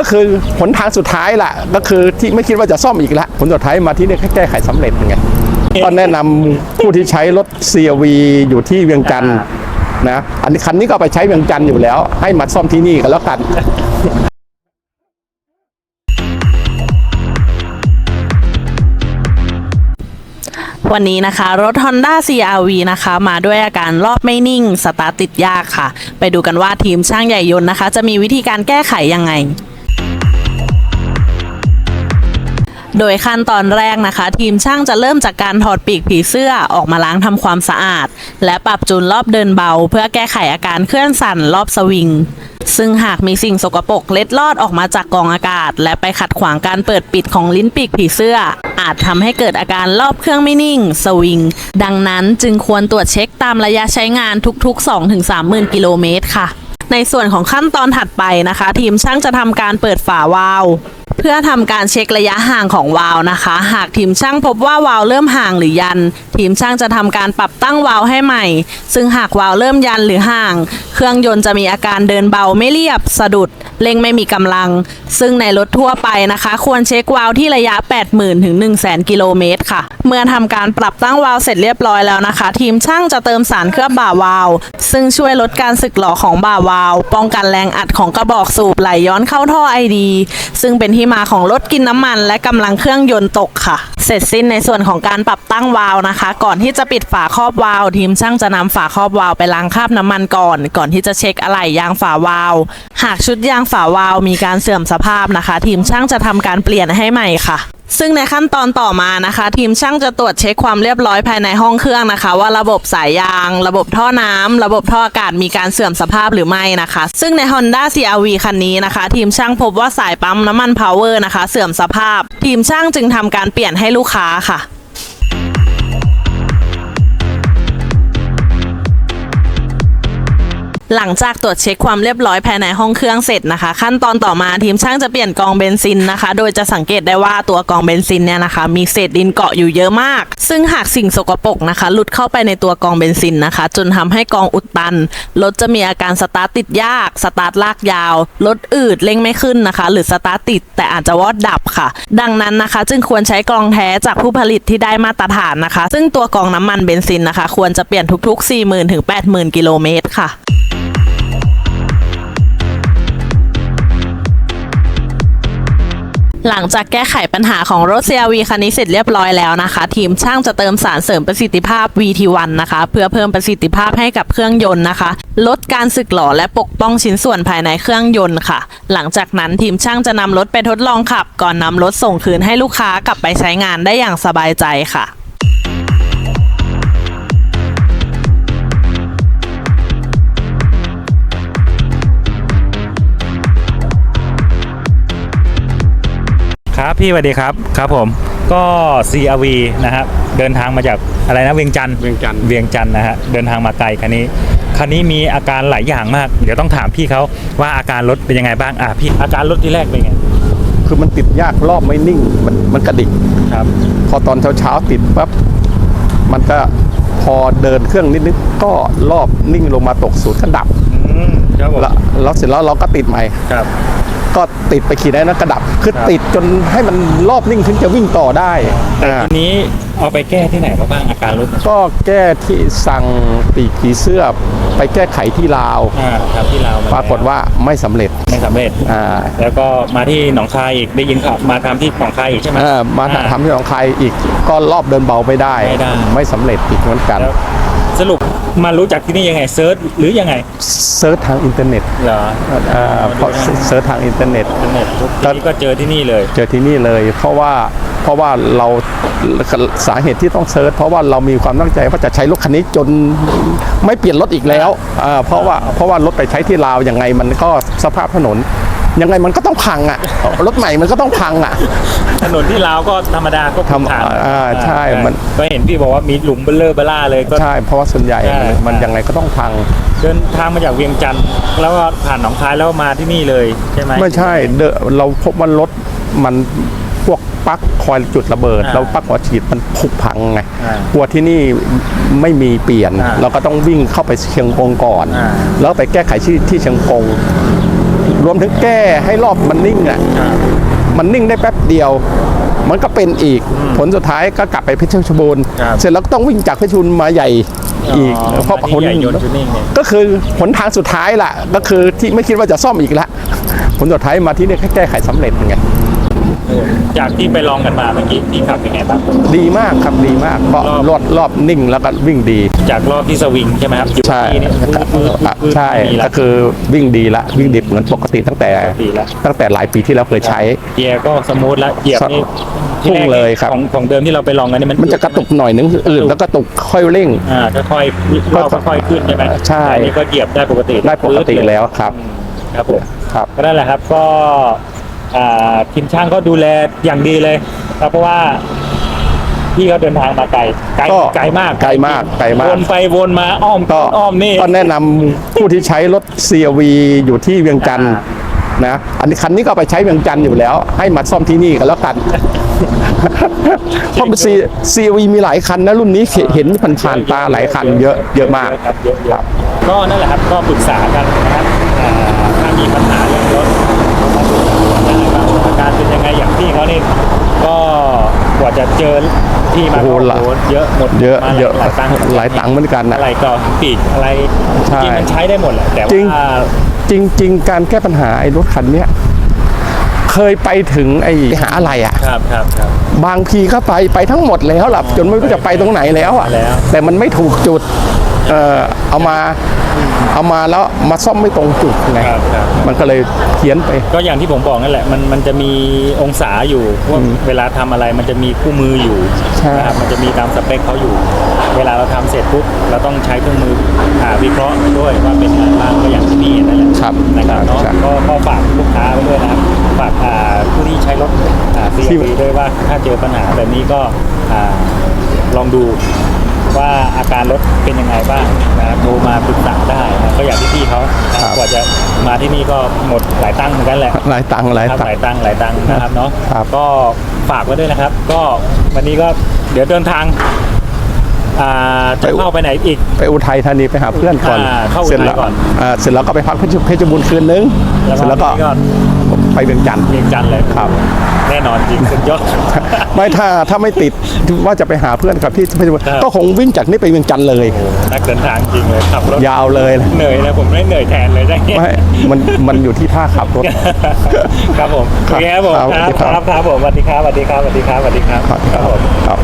ก็คือผลทางสุดท้ายล่ะ ก็คือที่ไม่คิดว่าจะซ่อมอีกละผลสุดท้ายมาที่นี่แก้ไขสำเร็จไงก็แนะนำผู้ที่ใช้รถ CRV อยู่ที่เวียงจันทร์นะอันนี้คันนี้ก็เอาไปใช้เวียงจันทร์อยู่แล้ว ให้มาซ่อมที่นี่กันแล้วกันวันนี้นะคะรถ Honda CRV นะคะมาด้วยอาการรอบไม่นิ่ง สตาร์ทติดยากค่ะ ไปดูกันว่าทีมช่างใหญ่ยนต์นะคะ จะมีวิธีการแก้ไขยังไง โดยขั้นตอนแรกนะคะ ทีมช่างจะเริ่มจากการถอดปีกผีเสื้อออกมาล้างทำความสะอาด และปรับจูนรอบเดินเบา เพื่อแก้ไขอาการเคลื่อนสั่นรอบสวิง ซึ่งหากมีสิ่งสกปรกเล็ดลอดออกมาจากกองอากาศ และไปขัดขวางการเปิดปิดของลิ้นปีกผีเสื้อ อาจทำให้เกิดอาการรอบเครื่องไม่นิ่ง สวิง ดังนั้นจึงควรตรวจเช็คตามระยะใช้งานทุก ๆ 2-3หมื่นกิโลเมตรค่ะ ในส่วนของขั้นตอนถัดไปนะคะ ทีมช่างจะทำการเปิดฝาวาล์ว เพื่อทำการเช็คระยะห่างของวาล์วนะคะ หากทีมช่างพบว่าวาล์วเริ่มห่างหรือยัน ทีมช่างจะทำการปรับตั้งวาล์วให้ใหม่ ซึ่งหากวาล์วเริ่มยันหรือห่าง เครื่องยนต์จะมีอาการเดินเบาไม่เรียบสะดุด เร่งไม่มีกำลัง ซึ่งในรถทั่วไปนะคะ ควรเช็ควาล์วที่ระยะ 80,000 ถึง 100,000 กิโลเมตรค่ะ เมื่อทำการปรับตั้งวาล์วเสร็จเรียบร้อยแล้วนะคะ ทีมช่างจะเติมสารเคลือบบ่าวาล์วซึ่งช่วยลดการสึกหรอของบ่าวาล์วป้องกันแรงอัดของกระบอกสูบไหลย้อนเข้าท่อไอดี ซึ่งเป็นที่มาของรถกินน้ำมันและกำลังเครื่องยนต์ตกค่ะ เสร็จสิ้นในส่วนของการปรับตั้งวาล์วนะคะ ก่อนที่จะปิดฝาครอบวาล์วทีมช่างจะนำฝาครอบวาล์วไปล้างคราบน้ำมันก่อน ก่อนที่จะเช็คอะไหล่ยางฝาวาล์วหากชุดยางฝาวาล์วมีการเสื่อมสภาพนะคะ ทีมช่างจะทำการเปลี่ยนให้ใหม่ค่ะ ซึ่งในขั้นตอนต่อมานะคะ ทีมช่างจะตรวจเช็คความเรียบร้อยภายในห้องเครื่องนะคะ ว่าระบบสายยาง ระบบท่อน้ำระบบท่ออากาศมีการเสื่อมสภาพหรือไม่นะคะ ซึ่งใน Honda CRV คันนี้นะคะ ทีมช่างพบว่าสายปั๊มน้ำมันพาวเวอร์นะคะ เสื่อมสภาพ ทีมช่างจึงทำการเปลี่ยนให้ลูกค้าค่ะ หลังจากตรวจเช็คความเรียบร้อยภายในห้องเครื่องเสร็จนะคะ ขั้นตอนต่อมาทีมช่างจะเปลี่ยนกองเบนซินนะคะ โดยจะสังเกตได้ว่าตัวกองเบนซินเนี่ยนะคะ มีเศษดินเกาะอยู่เยอะมาก ซึ่งหากสิ่งสกปรกนะคะ หลุดเข้าไปในตัวกองเบนซินนะคะ จนทำให้กองอุดตันรถจะมีอาการสตาร์ทติดยาก สตาร์ทลากยาวรถอืดเร่งไม่ขึ้นนะคะ หรือสตาร์ทติดแต่อาจจะวอดดับค่ะ ดังนั้นนะคะ จึงควรใช้กองแท้จากผู้ผลิตที่ได้มาตรฐานนะคะ ซึ่งตัวกองน้ำมันเบนซินนะคะ ควรจะเปลี่ยนทุกๆ 40,000ถึง80,000กิโลเมตรค่ะ หลังจากแก้ไขปัญหาของรถ CRV คันนี้เสร็จเรียบร้อยแล้วนะคะ ทีมช่างจะเติมสารเสริมประสิทธิภาพ VT1 นะคะ เพื่อเพิ่มประสิทธิภาพให้กับเครื่องยนต์นะคะ ลดการสึกหรอและปกป้องชิ้นส่วนภายในเครื่องยนต์ค่ะ หลังจากนั้นทีมช่างจะนำรถไปทดลองขับ ก่อนนำรถส่งคืนให้ลูกค้ากลับไปใช้งานได้อย่างสบายใจค่ะ ครับพี่สวัสดีครับครับผมก็ CRV นะครับเดินทางมาจากอะไรนะเวียงจันทร์เวียงจันทร์ เวียงจันทร์นะฮะเดินทางมาไกลคันนี้คันนี้มีอาการหลายอย่างมาก เดี๋ยวต้องถามพี่เขาว่าอาการรถเป็นยังไงบ้างอะพี่อาการรถที่แรกเป็นไงคือมันติดยากรอบไม่นิ่ง มันมันกระดิก ครับ พอตอนเช้าๆติดปั๊บมันก็พอเดินเครื่องนิดๆก็รอบนิ่งลงมาตกศูนย์ก็ดับอืมครับผมแล้วแล้วเสร็จแล้วเราก็ติดใหม่ ครับ ก็ติดไปขี่ได้นะกระดับคือครับติดจนให้มันรอบนิ่งถึงจะวิ่งต่อได้แต่อ่าทีนี้เอาไปแก้ที่ไหนมาบ้างอาการรถก็แก้ที่สั่งปีกผีเสื้อไปแก้ไขที่ลาวอ่าครับที่เราวมปรากฏว่าไม่สำเร็จไม่สำเร็จอ่าแล้วก็มาที่หนองคายอีกได้ยินข่าวมาทำที่หนองคายอีกใช่ไหมเอ่อมาอ่ทำที่หนองคายอีกก็รอบเดินเบาไม่ได้ไม่ได้ไม่สำเร็จอีกเหมือนกันแล้ว สรุปมารู้จักที่นี่ยังไงเซิร์ชหรือยังไงเซิร์ชทางอินเทอร์เน็ตเหรออ่าเพราะเซิร์ชทางอินเทอร์เน็ตอินเทอร์เน็ตปุ๊บทีนี้ก็เจอที่นี่เลย เจอที่นี่เลย เพราะว่าเพราะว่าเราสาเหตุที่ต้องเซิร์ชเพราะว่าเรามีความตั้งใจว่าจะใช้รถคันนี้จนไม่เปลี่ยนรถอีกแล้วอ่าเพราะว่าเพราะว่ารถไปใช้ที่ลาวยังไงมันก็สภาพถนน ยังไงมันก็ต้องพังอะ รถใหม่มันก็ต้องพังอะ ถนนที่ลาวก็ธรรมดาก็ธรรมทางอ่าใช่มัน ก็เห็นพี่บอกว่ามีหลุมเบลเลอร์เบล่าเลยก็ ใช่เพราะว่าส่วนใหญ่ใช่ มันยังไงก็ต้องพัง เดินทางมาจากเวียงจันทร์แล้วก็ผ่านหนองคายแล้วมาที่นี่เลยใช่ไหม ไม่ใช่เดอะเราพบว่ารถมันพวกปลั๊กคอยจุดระเบิด อ่าแล้วปลั๊กหัวฉีดมันผุพังไงอ่ากลัวที่นี่ไม่มีเปลี่ยน อ่าเราก็ต้องวิ่งเข้าไปเชียงกงก่อน อ่า แล้วไปแก้ไขที่ที่เชียงกง รวมถึงแก้ให้รอบมันนิ่งอะมันนิ่งได้แป๊บเดียว มันก็เป็นอีกผลสุดท้ายก็กลับไปเพชรบูรณ์ครับเสร็จแล้วก็ต้องวิ่งจากเพชรบูรณ์มาใหญ่อีกเพราะมาผที่ลใหญ่ยนต์ชุดนิ่งเนี่ยก็คือผลทางสุดท้ายล่ะ ก็คือที่ไม่คิดว่าจะซ่อมอีกละผลสุดท้ายมาที่นี่แก้ไขสำเร็จไง จากที่ไปลองกันมาเมื่อกี้พี่ขับเป็นไงบ้าง ดีมากครับดีมากเพราะรอบรอบรอบนิ่งแล้วก็วิ่งดี จากรอบที่สวิงใช่ไหมครับอยู่ใช่ที่นี่วืดวืดวืดอะวืดใช่มีแล้ก็วคือวิ่งดีละวิ่งดีเหมือนปกติตั้งแต่ปกติแล้วตั้งแต่หลายปีที่แล้วเคยใช้เกียร์ก็สมูทแล้วเหยียบนี่พุ่งเลยครับของของเดิมที่เราไปลองกันนี่มันมันจะกระตุกหน่อยนึงอื่นแล้วก็ตุกค่อยเร่งอ่าค่อยๆเราค่อยๆขึ้นใช่ไหมใช่อันนี้ก็เหยียบได้ปกติได้ปกติแล้วครับ ครับผมครับก็นั่นแหละครับก็อ่า ทีมช่างก็ดูแลอย่างดีเลยครับเพราะว่าพี่เขาเดินทางมาไกลไกลก็ไกลมากไกลมากไกลมากวนไปวนมาอ้อมก็อ้อมนี่ก็แนะนำผู้ที่ใช้รถ CRV อยู่ที่เวียงจันทร์อ่นะ อันนี้คันนี้ก็เอาไปใช้เวียงจันทร์อยู่แล้ว ให้มาซ่อมที่นี่กันแล้วกันเพราะมัน C- CRV มีหลายคันนะรุ่นนี้เห็นเห็นผ่านผ่านๆตาหลายคันเยอะเยอะมาก ครับเยอะเยอะก็นั่นแหละครับก็ปรึกษากันนะครับอ่าถ้ามีปัญหาเรื่องรถมาดูนะครับอาการเป็นยังไงอย่างพี่เขานี่ก็กว่าจะเจอที่มาโอ้โหก็หลายโอ้โหเยอะหมดเยอะมาหลาเยอะหลายตังค์หลายตังค์เหมือนกันนะ อะไรก็ปีกอะไรใช่จริงมันใช้ได้หมดแหละแต่จริง ว่าจริง ๆ การแก้ปัญหาไอ้รถคันเนี้ยเคยไปถึงไอ้หาอะไรอะ ครับครับครับ บางทีก็ไปไปทั้งหมดแล้วล่ะจนไม่รู้จะไปตรงไหนแล้วอะแล้ว แต่มันไม่ถูกจุดเออเอามา เอามาแล้วมาซ่อมไม่ตรงจุดไงครับครับ มันก็เลยเพี้ยนไป ก็อย่างที่ผมบอกนั่นแหละมันมันจะมีองศาอยู่ว่าเวลาทำอะไรมันจะมีคู่มืออยู่ใช่ นะครับมันจะมีตามสเปคเขาอยู่ เวลาเราทำเสร็จปุ๊บเราต้องใช้เครื่องมืออ่าวิเคราะห์ด้วยว่าเป็นอะไรบ้างก็อย่างที่นี่นั่นแหละ ครับนะครับเนาะครับ ก็ก็ฝากลูกค้าไว้ด้วยนะครับฝากอ่าผู้ที่ใช้รถอ่าที่ CRV ด้วยว่าถ้าเจอปัญหาแบบนี้ก็อ่าลองดู ว่าอาการรถเป็นยังไงบ้างนะครับโทรมาปรึกษาได้นะก็อย่างที่พี่เขานะครับกว่าจะมาที่นี่ก็หมดหลายตังค์เหมือนกันแหละ หลายตังค์หลายครับตังหลายค์ตังค์หลายตังค์นะครับเนาะครับ ก็ฝากไว้ด้วยนะครับ ก็วันนี้ก็เดี๋ยวเดินทางอ่าจะเข้าไปไหนอีก ไปอุทัยธานีไปหาเพื่อนก่อนอ่าเข้าอุทัยเสร็จแล้วก่อนอ่าเสร็จแล้วก็ไปพักเพชรเพชรบูรณ์คืนนึงเสร็จแล้วก็ทีนี้ก็ ไปเวียงจันทร์เรียงจันทร์เลยครับ แน่นอนจริงสุดยอด ไม่ถ้าถ้าไม่ติดว่าจะไปหาเพื่อนกับที่เพชรบูรณ์ครับก็คงวิ่งจากนี่ไปเวียงจันทร์เลยนักเดินทางจริงเลยขับรถยาวเลยนะเหนื่อยเลยผมไม่เหนื่อยแทนเลยได้ไงไม่มันมันอยู่ที่ท่าขับรถครับผมครับโอเคครับผมครับครับสวัสดีครับครับครับผมสวัสดีครับสวัสดีครับสวัสดีครับสวัสดีครับครับครับผมครับ